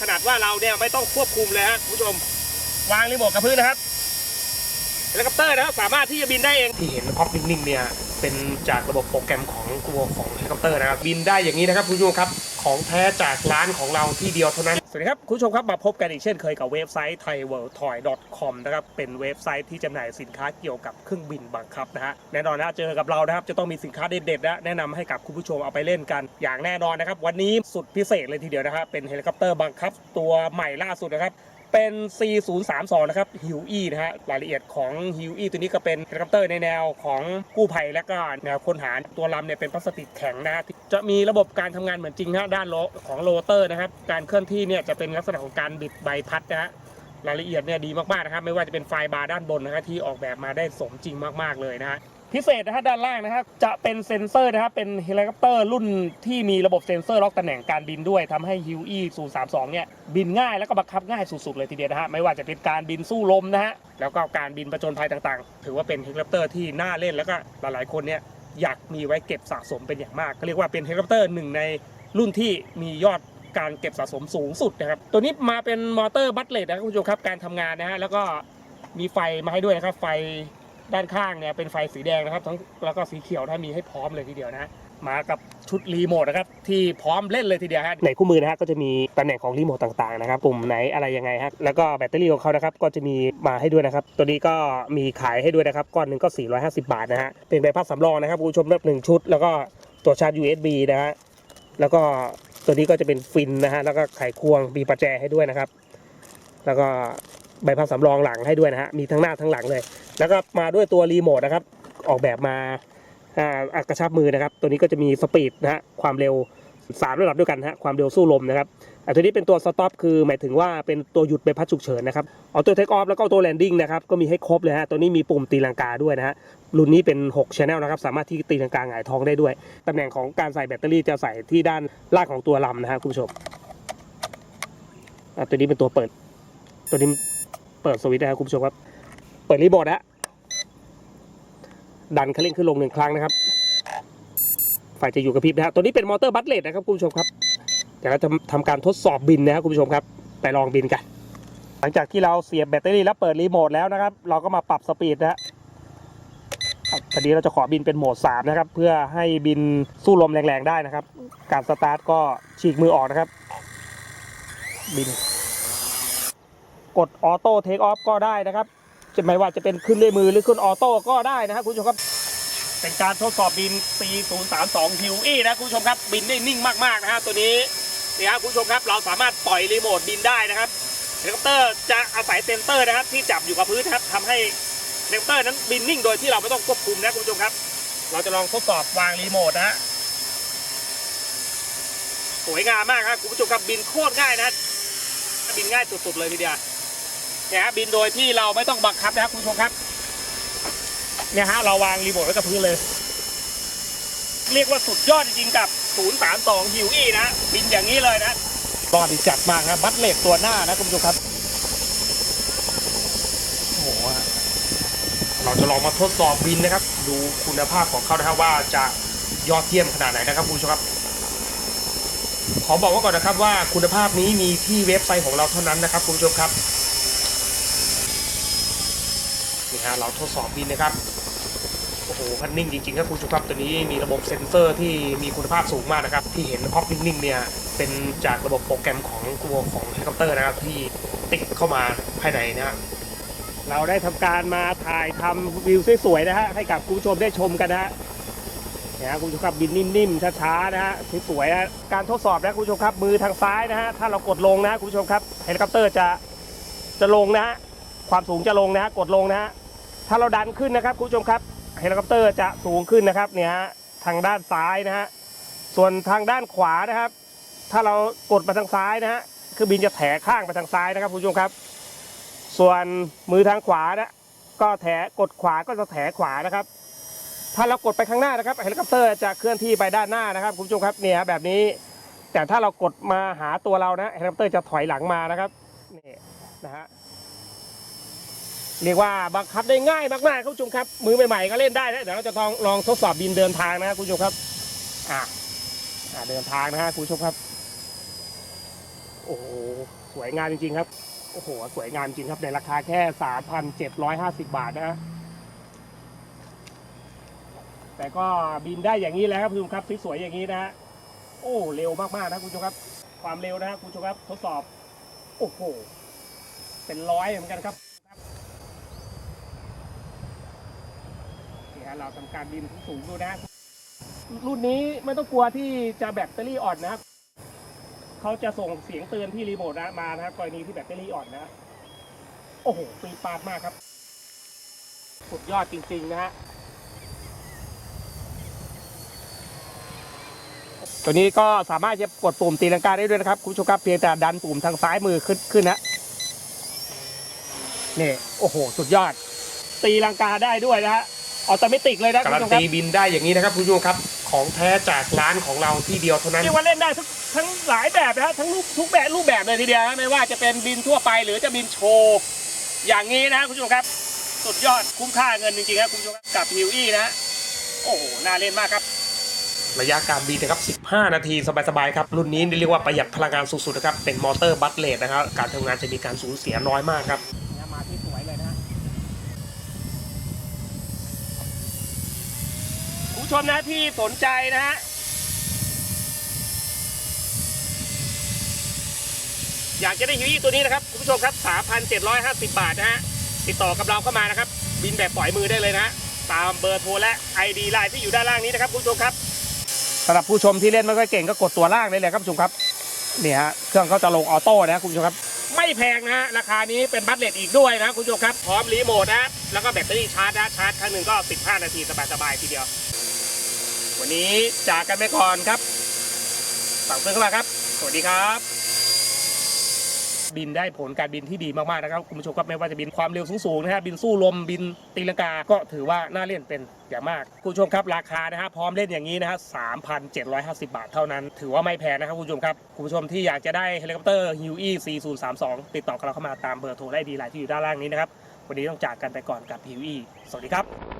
ขนาดว่าเราเนี่ยไม่ต้องควบคุมเลยฮะคุณผู้ชม วางรีโมทกับพื้นนะครับเฮลิคอปเตอร์นะครับสามารถที่จะบินได้เองที่เห็นพ็อปนิ่งๆเนี่ย เป็นจากระบบโปรแกรมของตัวของเฮลิคอปเตอร์นะครับบินได้อย่างนี้นะครับคุณผู้ชมครับของแท้จากร้านของเราที่เดียวเท่านั้น สวัสดีครับคุณผู้ชมครับมาพบกันอีกเช่นเคยกับเว็บไซต์ thaiworldtoy.com นะครับเป็นเว็บไซต์ที่จำหน่ายสินค้าเกี่ยวกับเครื่องบินบังคับนะฮะแน่นอนนะเจอกับเรานะครับจะต้องมีสินค้าเด็ดๆนะแนะนำให้กับคุณผู้ชมเอาไปเล่นกัน อย่างแน่นอนนะครับวันนี้สุดพิเศษเลยทีเดียวนะครับเป็นเฮลิคอปเตอร์บังคับ ตัวใหม่ล่าสุดนะครับ เป็น C032 นะครับฮิวอีนะฮะรายละเอียดของฮิวอีตัวนี้ก็เป็นเฮลิคอปเตอร์ในแนวของกู้ภัยและก็แนวค้นหาตัวลำเนี่ยเป็นพลาสติกแข็งนะฮะจะมีระบบการทำงานเหมือนจริงฮะด้านโลของโรเตอร์นะครับ การเคลื่อนที่เนี่ยจะเป็นลักษณะของการบิดใบพัดนะฮะรายละเอียดเนี่ยดีมากๆนะครับ ไม่ว่าจะเป็นไฟบาร์ด้านบนนะฮะที่ออกแบบมาได้สมจริงมากๆเลยนะฮะ พิเศษนะฮะด้านล่างนะครับจะเป็นเซ็นเซอร์นะครับเป็นเฮลิคอปเตอร์รุ่นที่มีระบบเซ็นเซอร์ล็อกตำแหน่งการบินด้วยทำให้ฮิวอี032เนี่ยบินง่ายแล้วก็บังคับง่ายสุดๆเลยทีเดียวนะฮะไม่ว่าจะเป็นการบินสู้ลมนะฮะแล้วก็การบินประจนภัยต่างๆ ถือว่าเป็นเฮลิคอปเตอร์ที่น่าเล่นแล้วก็หลายๆคนเนี่ยอยากมีไว้เก็บสะสมเป็นอย่างมากก็เรียกว่าเป็นเฮลิคอปเตอร์หนึ่งในรุ่นที่มียอดการเก็บสะสมสูงสุดนะครับ ตัวนี้มาเป็นมอเตอร์บัตเลตนะครับคุณผู้ชมครับการทำงานนะฮะแล้วก็มีไฟมาให้ด้วยนะครับไฟ ด้านข้างเนี่ยเป็นไฟสีแดงนะครับทั้งแล้วก็สีเขียวถ้ามีให้พร้อมเลยทีเดียวนะมากับชุดรีโมทนะครับที่พร้อมเล่นเลยทีเดียวฮะในคู่มือนะฮะก็จะมีตำแหน่งของรีโมทต่างๆนะครับปุ่มไหนอะไรยังไงฮะแล้วก็แบตเตอรี่ของเขานะครับก็จะมีมาให้ด้วยนะครับ ตัวนี้ก็มีขายให้ด้วยนะครับก้อนหนึ่งก็ 450 บาทนะฮะเป็นใบพัดสำรองนะครับคุณผู้ชมรับหนึ่งชุด แล้วก็ตัวชาร์จ USB นะฮะแล้วก็ตัวนี้ก็จะเป็นฟินนะฮะแล้วก็ไขควงมีประแจให้ด้วยนะครับ แล้วก็ ใบพัดสำรองหลังให้ด้วยนะฮะมีทั้งหน้าทั้งหลังเลย แล้วก็มาด้วยตัวรีโมทนะครับ ออกแบบมาอ่ากระชับมือนะครับ ตัวนี้ก็จะมีสปีดนะฮะความเร็วสามระดับด้วยกันฮะความเร็วสู้ลมนะครับอันตัวนี้เป็นตัวสต็อปคือหมายถึงว่าเป็นตัวหยุดใบพัดฉุกเฉินนะครับเอาตัวเทคออฟแล้วก็ตัวแลนดิ้งนะครับก็มีให้ครบเลยฮะตัวนี้มีปุ่มตีลังกาด้วยนะฮะรุ่นนี้เป็น6 Channel นะครับสามารถที่ตีลังกาหงายท้องได้ด้วยตำแหน่งของการใส่แบตเตอรี่จะใส่ที่ด้านล่างของตัวลำนะฮะคุณผู้ชมอะตัวนี้เป็นตัวเปิด ตัวนี้ ปิดสวิตช์นะครับคุณผู้ชมครับ เปิดรีโมทนะดันคันเร่งขึ้นลงหนึ่งครั้งนะครับ ไฟจะอยู่กับพริบนะฮะตัวนี้เป็นมอเตอร์บัตเลตนะครับคุณผู้ชมครับเดี๋ยวเราจะทำการทดสอบบินนะครับคุณผู้ชมครับ ไปลองบินกัน หลังจากที่เราเสียบแบตเตอรี่แล้วเปิดรีโมทแล้วนะครับ เราก็มาปรับสปีดนะฮะครับตอนนี้เราจะขอบินเป็นโหมด 3 นะครับ เพื่อให้บินสู้ลมแรงๆได้นะครับ การสตาร์ทก็ฉีกมือออกนะครับ บิน กดออโต้เทคออฟก็ได้นะครับจะไม่ว่าจะเป็นขึ้นด้วยมือหรือขึ้นออโต้ก็ได้นะครับคุณผู้ชมครับ เป็นการทดสอบบิน C032 ฮิวอี้นะคุณผู้ชมครับ บินได้นิ่งมากๆนะฮะตัวนี้นี่ครับคุณผู้ชมครับเราสามารถปล่อยรีโมทบินได้นะครับเฮลิคอปเตอร์จะอาศัยเซนเตอร์นะครับ ที่จับอยู่กับพื้นนะครับทำให้เฮลิคอปเตอร์นั้นบินนิ่งโดยที่เราไม่ต้องควบคุมนะคุณผู้ชมครับ เราจะลองทดสอบวางรีโมทนะฮะสวยงามมากครับคุณผู้ชมครับบินโคตรง่ายนะฮะบินง่ายสุดๆเลยทีเดียวเนี่ยฮะบินโดยที่เราไม่ต้องบังคับนะครับคุณผู้ชมครับเนี่ยฮะเราวางรีโมทไว้กับพื้นเลย เรียกว่าสุดยอดจริงๆกับ 032 ฮิวอี้นะ บินอย่างนี้เลยนะรอดดีจัดมากนะบัตเลตตัวหน้านะคุณผู้ชมครับโอ้โหเราจะลองมาทดสอบบินนะครับ ดูคุณภาพของเขานะครับว่าจะยอดเยี่ยมขนาดไหนนะครับคุณผู้ชมครับขอบอกไว่าก่อนนะครับว่าคุณภาพนี้มีที่เว็บไซต์ของเราเท่านั้นนะครับคุณผู้ชมครับ นี่ฮะเราทดสอบบินนะครับโอ้โหคันนิ่งจริงๆครับคุณผู้ชมครับตัวนี้มีระบบเซ็นเซอร์ที่มีคุณภาพสูงมากนะครับ ที่เห็นพ็อปนิ่งๆเนี่ยเป็นจากระบบโปรแกรมของตัวของเฮลิคอปเตอร์นะครับ ที่ติดเข้ามาภายในนะเราได้ทำการมาถ่ายทำวิวสวยๆนะฮะให้กับคุณผู้ชมได้ชมกันนะฮะนี่ยฮะคุณผู้ชมครับบินนิ่มๆช้าๆนะฮะสวยๆนะการทดสอบนะคุณผู้ชมครับมือทางซ้ายนะฮะถ้าเรากดลงนะคุณผู้ชมครับเฮลิคอปเตอร์จะจะลงนะฮะความสูงจะลงนะฮะกดลงนะฮะ ถ้าเราดันขึ้นนะครับคุณผู้ชมครับเฮลิคอปเตอร์จะสูงขึ้นนะครับเนี่ยฮะทางด้านซ้ายนะฮะส่วนทางด้านขวานะครับ ถ้าเรากดมาทางซ้ายนะฮะคือบินจะแถข้างไปทางซ้ายนะครับคุณผู้ชมครับ ส่วนมือทางขวานะก็แถกดขวาก็จะแถขวานะครับ ถ้าเรากดไปข้างหน้านะครับเฮลิคอปเตอร์จะเคลื่อนที่ไปด้านหน้านะครับคุณผู้ชมครับเนี่ยแบบนี้ แต่ถ้าเรากดมาหาตัวเรานะเฮลิคอปเตอร์จะถอยหลังมานะครับนี่นะฮะ เรียกว่าบังคับได้ง่ายมากๆครับคุณผู้ชมครับ มือใหม่ๆก็เล่นได้นะเดี๋ยวเราจะลองลองทดสอบบินเดินทางนะครับคุณผู้ชมครับอ่าอ่าเดินทางนะฮะคุณผู้ชมครับ โอ้โหสวยงามจริงๆครับโอ้โหสวยงามจริงครับในราคาแค่3,750บาทนะฮะแต่ก็บินได้อย่างนี้แล้วครับคุณผู้ชมครับสวยๆอย่างนี้นะฮะโอ้เร็วมากๆนะคุณผู้ชมครับ ความเร็วนะฮะคุณผู้ชมครับทดสอบ โอ้โหเป็นร้อยเหมือนกันครับ ฮะเราทำการบินสูงดูนะ รุ่นนี้ไม่ต้องกลัวที่จะแบตเตอรี่อ่อนนะครับเขาจะส่งเสียงเตือนที่รีโมทนะมานะครับกรณีที่แบตเตอรี่อ่อนนะโอ้โหปีปาดมากครับ สุดยอดจริง ๆ นะฮะตัวนี้ก็สามารถจะกดปุ่มตีลังกาได้ด้วยนะครับคุณผู้ชมครับเพียงแต่ดันปุ่มทางซ้ายมือขึ้นขึ้นนะนี่โอ้โห สุดยอด ตีลังกาได้ด้วยนะฮะ ออโตเมติกเลยนะคุณการันผู้ชมคตีรับบินได้อย่างนี้นะครับคุณผู้ชมครับ ของแท้จากร้านของเราที่เดียวเท่านั้น เรียกว่าเล่นได้ทั้งทั้งหลายแบบนะฮะทั้งรูปทุกแบบรูปแบบเลยทีเดียวนะไม่ว่าจะเป็นบินทั่วไปหรือจะบินโชว์ อย่างนี้นะคุณผู้ชมครับ สุดยอดคุ้มค่าเงินจริงๆครับคุณผู้ชมครับกับฮิวอี้นะฮะโอ้โหน่าเล่นมากครับ ระยะการบินนะครับ 15 นาทีสบายๆครับ รุ่นนี้เรียกว่าประหยัดพลังงานสุดๆนะครับ เป็นมอเตอร์บัตเลตนะครับ การทำงานจะมีการสูญเสียน้อยมากครับ เนี่ยมาที่สวยเลยนะฮะคุณ ผู้ชมนะที่สนใจนะฮะอยากจะได้ฮิวอี้ตัวนี้นะครับคุณผู้ชมครับ 3,750 บาทนะฮะติดต่อกับเราเข้ามานะครับ บินแบบปล่อยมือได้เลยนะตามเบอร์โทรและ ID ไลน์ที่อยู่ด้านล่างนี้นะครับคุณผู้ชมครับสำหรับผู้ชมที่เล่นไม่ค่อยเก่งก็กดตัวล่างได้เลยครับคุณผู้ชมครับเนี่ยฮะเครื่องเขาจะลงออโต้นะคุณผู้ชมครับ ไม่แพงนะฮะราคานี้เป็นบัตเลตอีกด้วยนะคุณผู้ชมครับพร้อมรีโมทนะแล้วก็แบตเตอรี่ชาร์จนะชาร์จครั้งหนึ่งก็ 15 นาทีสบายๆทีเดียว วันนี้จากกันไปก่อนครับสั่งซื้อเข้ามาครับ สวัสดีครับ บินได้ผลการบินที่ดีมากๆนะครับคุณผู้ชมครับไม่ว่าจะบินความเร็วสูงๆนะฮะบินสู้ลมบินตีลังกาก็ถือว่าน่าเล่นเป็นอย่างมากคุณผู้ชมครับราคานะฮะพร้อมเล่นอย่างนี้นะฮะ3,750 บาทเท่านั้น ถือว่าไม่แพงนะครับคุณผู้ชมครับคุณผู้ชมที่อยากจะได้เฮลิคอปเตอร์ฮิวอี้4032 ติดต่อกับเราเข้ามาตามเบอร์โทรและดีไลน์ที่อยู่ด้านล่างนี้นะครับวันนี้ต้องจากกันไปก่อนกับฮิวอี้สวัสดีครับ